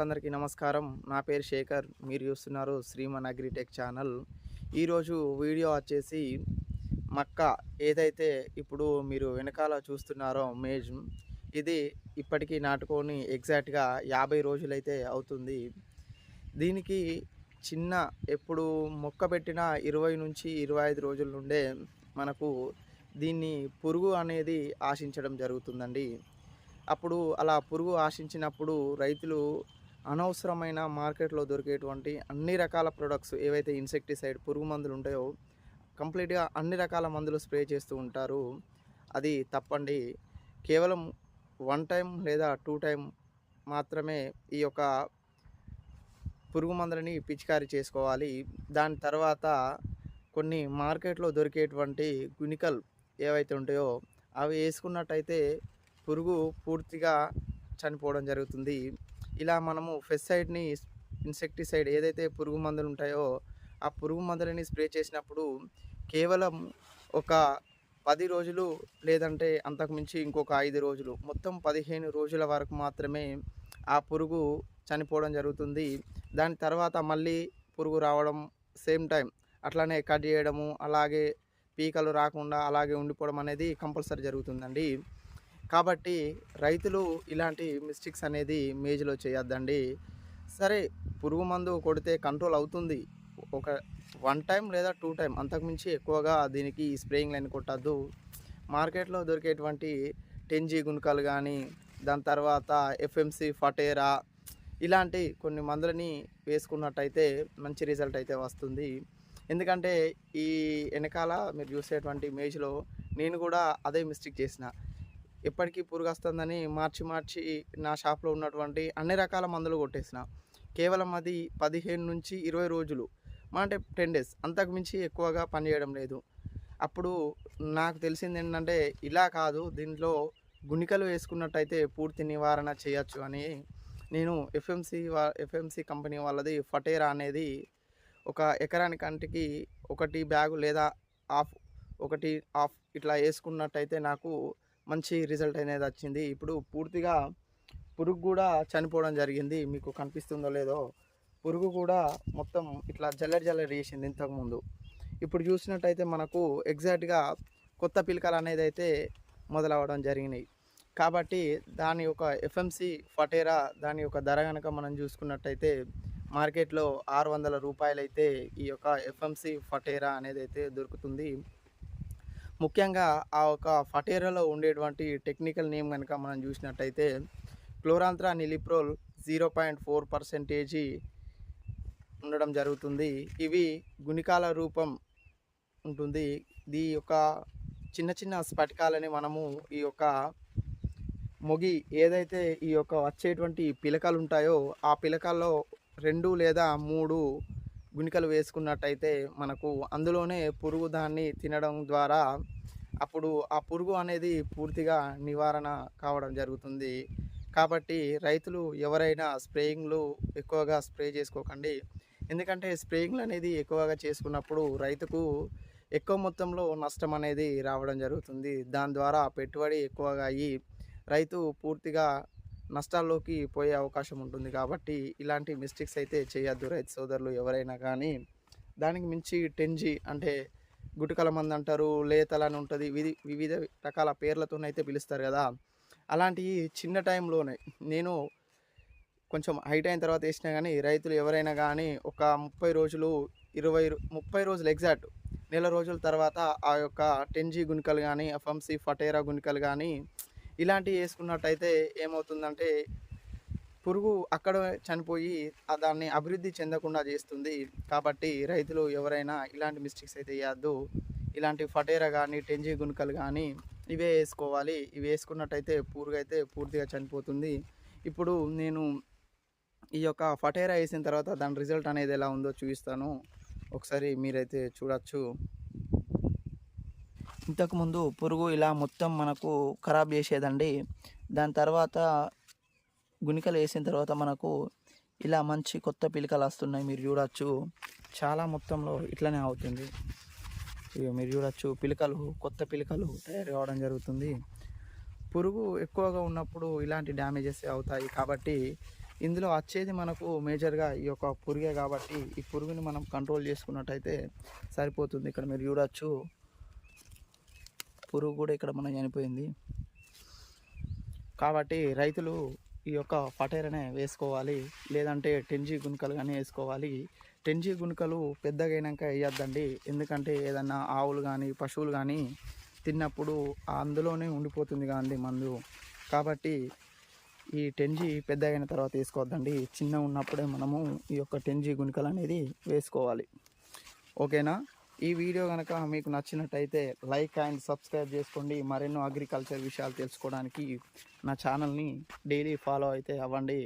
రైతులందరికీ నమస్కారం. నా పేరు శేఖర్. మీరు చూస్తున్నారు శ్రీమన్ అగ్రిటెక్ ఛానల్. ఈరోజు వీడియో వచ్చేసి మక్క ఏదైతే ఇప్పుడు మీరు వెనకాల చూస్తున్నారో మేజ్ ఇది ఇప్పటికీ నాటుకొని ఎగ్జాక్ట్గా యాభై రోజులైతే అవుతుంది. దీనికి చిన్న ఎప్పుడు మొక్క పెట్టిన ఇరవై నుంచి ఇరవై ఐదు రోజుల నుండే మనకు దీన్ని పురుగు అనేది ఆశించడం జరుగుతుందండి. అప్పుడు అలా పురుగు ఆశించినప్పుడు రైతులు అనవసరమైన మార్కెట్లో దొరికేటువంటి అన్ని రకాల ప్రొడక్ట్స్ ఏవైతే ఇన్సెక్టిసైడ్ పురుగు మందులు ఉంటాయో కంప్లీట్గా అన్ని రకాల మందులు స్ప్రే చేస్తూ ఉంటారు. అది తప్పండి. కేవలం వన్ టైం లేదా టూ టైం మాత్రమే ఈ యొక్క పురుగు మందులని పిచికారీ చేసుకోవాలి. దాని తర్వాత కొన్ని మార్కెట్లో దొరికేటువంటి గునికల్ ఏవైతే ఉంటాయో అవి వేసుకున్నట్టయితే పురుగు పూర్తిగా చనిపోవడం జరుగుతుంది. ఇలా మనము ఫెస్సైడ్ని ఇన్సెక్టిసైడ్ ఏదైతే పురుగు మందులు ఉంటాయో ఆ పురుగు మందులని స్ప్రే చేసినప్పుడు కేవలం ఒక పది రోజులు లేదంటే అంతకుమించి ఇంకొక ఐదు రోజులు మొత్తం పదిహేను రోజుల వరకు మాత్రమే ఆ పురుగు చనిపోవడం జరుగుతుంది. దాని తర్వాత మళ్ళీ పురుగు రావడం సేమ్ టైం అట్లానే కట్ చేయడము అలాగే పీకలు రాకుండా అలాగే ఉండిపోవడం అనేది కంపల్సరీ జరుగుతుందండి. కాబట్టి రైతులు ఇలాంటి మిస్టేక్స్ అనేది మేజ్లో చేయొద్దండి. సరే పురుగు మందు కొడితే కంట్రోల్ అవుతుంది. ఒక వన్ టైం లేదా టూ టైం అంతకుమించి ఎక్కువగా దీనికి స్ప్రేయింగ్ లైన్ కొట్టద్దు. మార్కెట్లో దొరికేటువంటి టెన్ జీ గుణకాలు కానీ దాని తర్వాత ఎఫ్ఎంసి ఫటేరా ఇలాంటి కొన్ని మందులని వేసుకున్నట్టయితే మంచి రిజల్ట్ అయితే వస్తుంది. ఎందుకంటే ఈ వెనకాల మీరు చూసేటువంటి మేజ్లో నేను కూడా అదే మిస్టేక్ చేసిన. ఎప్పటికీ పురుగు వస్తుందని మార్చి మార్చి నా షాప్లో ఉన్నటువంటి అన్ని రకాల మందులు కొట్టేసిన. కేవలం అది పదిహేను నుంచి ఇరవై రోజులు మా అంటే టెన్ డేస్ అంతకు మించి ఎక్కువగా పనిచేయడం లేదు. అప్పుడు నాకు తెలిసింది ఏంటంటే ఇలా కాదు దీంట్లో గుణికలు వేసుకున్నట్టయితే పూర్తి నివారణ చేయొచ్చు అని నేను ఎఫ్ఎంసి వా ఎఫ్ఎంసి కంపెనీ వాళ్ళది ఫటేరా అనేది ఒక ఎకరానికి అంటికి ఒకటి బ్యాగు లేదా హాఫ్ ఒకటి హాఫ్ ఇట్లా వేసుకున్నట్టయితే నాకు మంచి రిజల్ట్ అనేది వచ్చింది. ఇప్పుడు పూర్తిగా పురుగు కూడా చనిపోవడం జరిగింది. మీకు కనిపిస్తుందో లేదో పురుగు కూడా మొత్తం ఇట్లా జల్లెడ జల్లెడ చేసింది ఇంతకుముందు ఇప్పుడు చూసినట్టయితే మనకు ఎగ్జాక్ట్గా కొత్త పిలకలు అనేది అయితే మొదలవడం జరిగినాయి. కాబట్టి దాని యొక్క ఎఫ్ఎంసి ఫటేరా దాని యొక్క ధర కనుక మనం చూసుకున్నట్టయితే మార్కెట్లో ఆరు వందల రూపాయలైతే ఈ యొక్క ఎఫ్ఎంసి ఫటేరా అనేది అయితే దొరుకుతుంది. ముఖ్యంగా ఆ ఒక ఫటేరాలో ఉండేటువంటి టెక్నికల్ నేమ్ కనుక మనం చూసినట్టయితే chlorantraniliprole zero point four percentage ఉండడం జరుగుతుంది. ఇవి గుణికాల రూపం ఉంటుంది. దీ యొక్క చిన్న చిన్న స్ఫటికాలని మనము ఈ యొక్క మొగి ఏదైతే ఈ యొక్క వచ్చేటువంటి పిలకలు ఉంటాయో ఆ పిలకల్లో రెండు లేదా మూడు గుణికలు వేసుకున్నట్టయితే మనకు అందులోనే పురుగు దాన్ని తినడం ద్వారా అప్పుడు ఆ పురుగు అనేది పూర్తిగా నివారణ కావడం జరుగుతుంది. కాబట్టి రైతులు ఎవరైనా స్ప్రేయింగ్లు ఎక్కువగా స్ప్రే చేసుకోకండి. ఎందుకంటే స్ప్రేయింగ్లు అనేది ఎక్కువగా చేసుకున్నప్పుడు రైతుకు ఎక్కువ మొత్తంలో నష్టం అనేది రావడం జరుగుతుంది. దాని ద్వారా పెట్టుబడి ఎక్కువగా అయ్యి రైతు పూర్తిగా నష్టాల్లోకి పోయే అవకాశం ఉంటుంది కాబట్టి ఇలాంటి మిస్టేక్స్ అయితే చేయొద్దు రైతు సోదరులు ఎవరైనా కానీ. దానికి మించి టెన్జీ అంటే గుటకల మంది అంటారు లేతలు అని ఉంటుంది విధి వివిధ రకాల పేర్లతోనైతే పిలుస్తారు కదా. అలాంటి చిన్న టైంలోనే నేను కొంచెం హైట్ అయిన తర్వాత వేసినా కానీ రైతులు ఎవరైనా కానీ ఒక ముప్పై రోజులు ఇరవై ముప్పై రోజులు ఎగ్జాక్ట్ నెల రోజుల తర్వాత ఆ యొక్క టెన్జీ గుణికలు కానీ ఎఫ్ఎంసి ఫటేరా గుణికలు కానీ ఇలాంటివి వేసుకున్నట్టయితే ఏమవుతుందంటే పురుగు అక్కడ చనిపోయి దాన్ని అభివృద్ధి చెందకుండా చేస్తుంది. కాబట్టి రైతులు ఎవరైనా ఇలాంటి మిస్టేక్స్ అయితే చేయొద్దు. ఇలాంటి ఫటేరా కానీ టెంజీ గుణకలు కానీ ఇవే వేసుకోవాలి. ఇవి వేసుకున్నట్టయితే పురుగు అయితే పూర్తిగా చనిపోతుంది. ఇప్పుడు నేను ఈ యొక్క ఫటేరా వేసిన తర్వాత దాని రిజల్ట్ అనేది ఎలా ఉందో చూపిస్తాను. ఒకసారి మీరైతే చూడొచ్చు. ఇంతకుముందు పురుగు ఇలా మొత్తం మనకు ఖరాబ్ చేసేదండి. దాని తర్వాత గుణికలు వేసిన తర్వాత మనకు ఇలా మంచి కొత్త పిలికలు వస్తున్నాయి. మీరు చూడవచ్చు చాలా మొత్తంలో ఇట్లనే అవుతుంది. ఇక మీరు చూడొచ్చు. పిలకలు కొత్త పిలకలు తయారు కావడం జరుగుతుంది. పురుగు ఎక్కువగా ఉన్నప్పుడు ఇలాంటి డ్యామేజెస్ అవుతాయి కాబట్టి ఇందులో వచ్చేది మనకు మేజర్గా ఈ యొక్క పురుగే కాబట్టి ఈ పురుగుని మనం కంట్రోల్ చేసుకున్నట్టయితే సరిపోతుంది. ఇక్కడ మీరు చూడవచ్చు పురుగు కూడా ఇక్కడ మనం చనిపోయింది. కాబట్టి రైతులు ఈ యొక్క పటేరనే వేసుకోవాలి. లేదంటే టెన్జీ గుణకలు కానీ వేసుకోవాలి. టెన్జీ గుణకలు పెద్దగైనాక వేయద్దండి. ఎందుకంటే ఏదన్నా ఆవులు కానీ పశువులు కానీ తిన్నప్పుడు అందులోనే ఉండిపోతుంది కానీ మందు. కాబట్టి ఈ టెన్జీ పెద్ద అయిన తర్వాత వేసుకోవద్దండి. చిన్న ఉన్నప్పుడే మనము ఈ యొక్క టెన్జీ గుణకలు అనేది వేసుకోవాలి. ఓకేనా? ఈ వీడియో కనుక మీకు నచ్చినట్టయితే లైక్ అండ్ సబ్స్క్రైబ్ చేసుకోండి. మరెన్నో అగ్రికల్చర్ విషయాలు తెలుసుకోవడానికి నా ఛానల్ని డైలీ ఫాలో అయితే అవ్వండి.